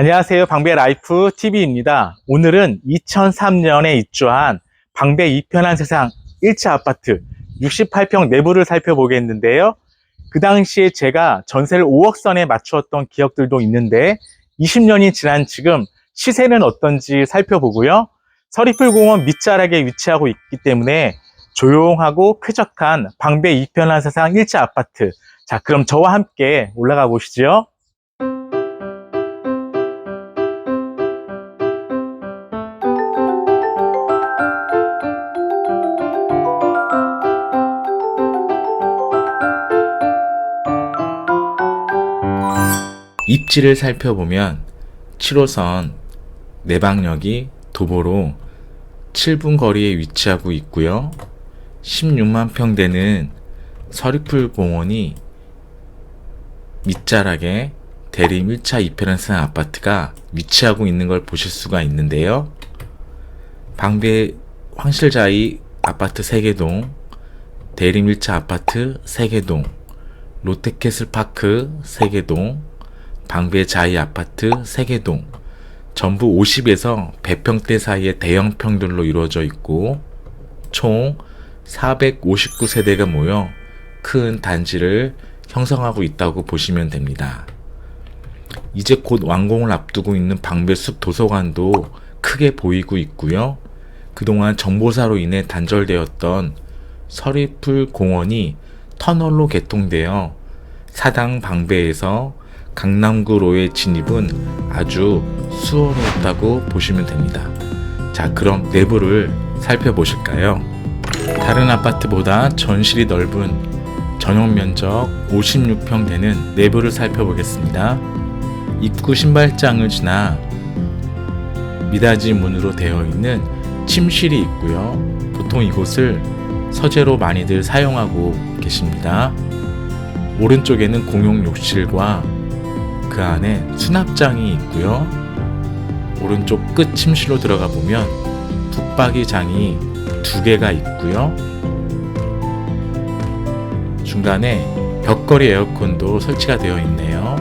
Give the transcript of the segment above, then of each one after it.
안녕하세요. 방배 라이프 TV입니다. 오늘은 2003년에 입주한 방배 이편한 세상 1차 아파트 68평 내부를 살펴보겠는데요. 그 당시에 제가 전세를 5억 선에 맞추었던 기억들도 있는데 20년이 지난 지금 시세는 어떤지 살펴보고요. 서리풀공원 밑자락에 위치하고 있기 때문에 조용하고 쾌적한 방배 이편한 세상 1차 아파트. 자, 그럼 저와 함께 올라가 보시죠. 입지를 살펴보면 7호선 내방역이 도보로 7분 거리에 위치하고 있고요. 16만 평 되는 서리풀 공원이 밑자락에 대림 1차 이페란스 아파트가 위치하고 있는 걸 보실 수가 있는데요. 방배 황실자이 아파트 3개동, 대림 1차 아파트 3개동, 롯데캐슬파크 3개동, 방배 자이 아파트 3개동, 전부 50에서 100평대 사이의 대형 평들로 이루어져 있고, 총 459세대가 모여 큰 단지를 형성하고 있다고 보시면 됩니다. 이제 곧 완공을 앞두고 있는 방배숲 도서관도 크게 보이고 있고요. 그동안 정보사로 인해 단절되었던 서리풀 공원이 터널로 개통되어 사당 방배에서 강남구로의 진입은 아주 수월했다고 보시면 됩니다. 자, 그럼 내부를 살펴보실까요? 다른 아파트보다 전실이 넓은 전용 면적 56평 되는 내부를 살펴보겠습니다. 입구 신발장을 지나 미닫이 문으로 되어 있는 침실이 있고요. 보통 이곳을 서재로 많이들 사용하고 계십니다. 오른쪽에는 공용 욕실과 그 안에 수납장이 있고요. 오른쪽 끝 침실로 들어가 보면 붙박이 장이 두 개가 있고요. 중간에 벽걸이 에어컨도 설치가 되어 있네요.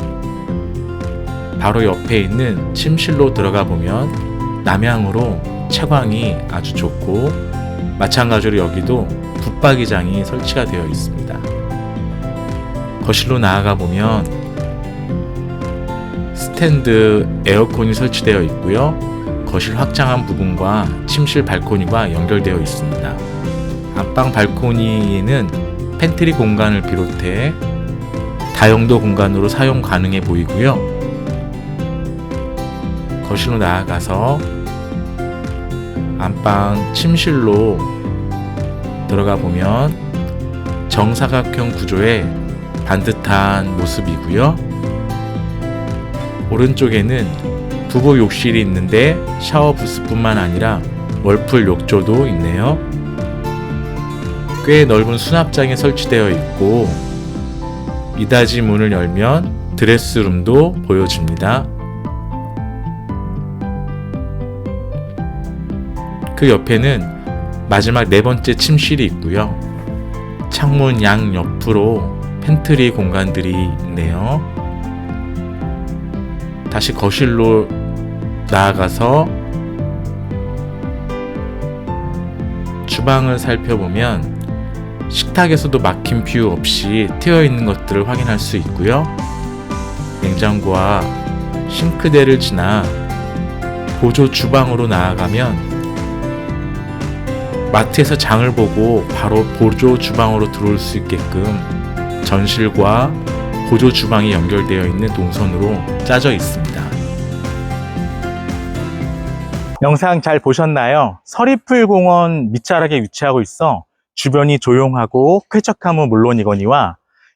바로 옆에 있는 침실로 들어가 보면 남향으로 채광이 아주 좋고 마찬가지로 여기도 붙박이장이 설치가 되어 있습니다. 거실로 나아가 보면 스탠드 에어컨이 설치되어 있고요. 거실 확장한 부분과 침실 발코니가 연결되어 있습니다. 안방 발코니에는 팬트리 공간을 비롯해 다용도 공간으로 사용 가능해 보이고요. 거실로 나아가서 안방 침실로 들어가 보면 정사각형 구조의 반듯한 모습이고요. 오른쪽에는 부부 욕실이 있는데 샤워 부스뿐만 아니라 월풀 욕조도 있네요. 꽤 넓은 수납장이 설치되어 있고 미닫이 문을 열면 드레스룸도 보여집니다. 그 옆에는 마지막 네 번째 침실이 있고요. 창문 양 옆으로 팬트리 공간들이 있네요. 다시 거실로 나아가서 주방을 살펴보면 식탁에서도 막힌 뷰 없이 트여 있는 것들을 확인할 수 있고요. 냉장고와 싱크대를 지나 보조 주방으로 나아가면 마트에서 장을 보고 바로 보조 주방으로 들어올 수 있게끔 전실과 보조 주방이 연결되어 있는 동선으로 짜져 있습니다. 영상 잘 보셨나요? 서리풀 공원 밑자락에 위치하고 있어 주변이 조용하고 쾌적함은 물론이거니와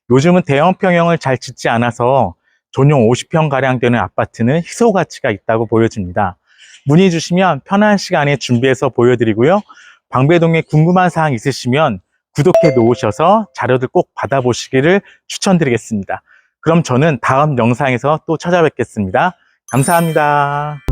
요즘은 대형 평형을 잘 짓지 않아서 전용 50평 가량 되는 아파트는 희소 가치가 있다고 보여집니다. 문의 주시면 편한 시간에 준비해서 보여드리고요. 방배동에 궁금한 사항 있으시면 구독해 놓으셔서 자료들 꼭 받아보시기를 추천드리겠습니다. 그럼 저는 다음 영상에서 또 찾아뵙겠습니다. 감사합니다.